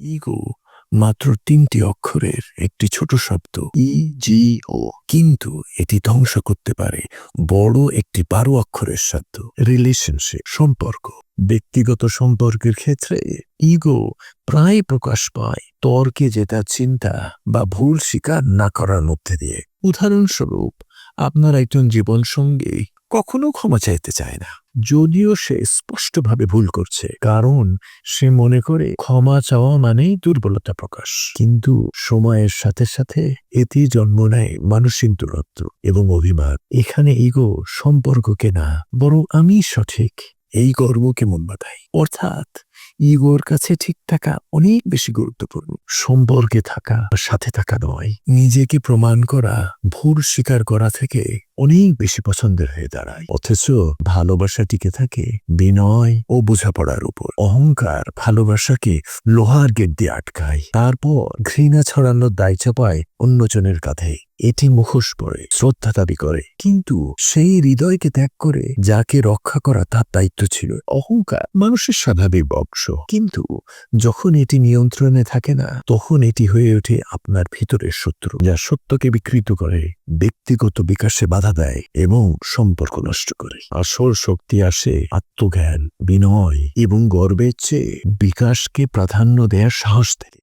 Ego মাত্র তিনটি অক্ষরের একটি ছোট শব্দ। ই, জি, ও। কিন্তু এটি ধ্বংস করতে পারে বড় একটি বারো অক্ষরের শব্দ। রিলেশনশিপ, সম্পর্ক। ব্যক্তিগত সম্পর্কের ক্ষেত্রে ইগো প্রায় প্রকাশ পায় তর্কে জেতা চিন্তা বা ভুল স্বীকার না করার মধ্যে দিয়ে। উদাহরণস্বরূপ, আপনার একজন জীবন জীবনসঙ্গী কখনো ক্ষমা চাইতে চায় না। যদিও সে স্পষ্টভাবে ভুল করছে, কারণ সে মনে করে ক্ষমা চাওয়া মানেই দুর্বলতা প্রকাশ। কিন্তু সময়ের সাথে সাথে এতে জন্ম নেয় মানসিক দূরত্ব এবং অভিমান। এখানে ইগো সম্পর্ককে না, বরং আমি সঠিক। এই গর্বকে মন বাধাই অর্থাৎ ইগোর কাছে ঠিক থাকা অনেক বেশি গুরুত্বপূর্ণ। সম্পর্কে থাকা সাথে থাকা নয়। নিজেকে প্রমাণ করা ভুল স্বীকার করা থেকে অনেক বেশি পছন্দের হয়ে দাঁড়ায়। অথচ ভালোবাসা টিকে থাকে বিনয় ও বোঝাপড়ার উপর। অহংকার ভালোবাসাকে লোহার গেট দিয়ে আটকায়। তারপর ঘৃণা ছড়ানোর দায় চাপায় অন্যজনের কাঁধে। এটি মুখোশ পড়ে শ্রদ্ধা দাবি করে। কিন্তু সেই হৃদয়কে ত্যাগ করে যাকে রক্ষা করা তার দায়িত্ব ছিল। অহংকার মানুষের স্বাভাবিক বংশ কিন্তু যখন এটি নিয়ন্ত্রণে থাকে না, তখন এটি হয়ে ওঠে আপনার ভিতরের শত্রু, যা সত্যকে বিকৃত করে, ব্যক্তিগত বিকাশে বাধা দেয় এবং সম্পর্ক নষ্ট করে। আসল শক্তি আসে আত্মজ্ঞান, বিনয় এবং গর্বের চেয়ে বিকাশকে প্রাধান্য দেয়ার সাহস থেকে।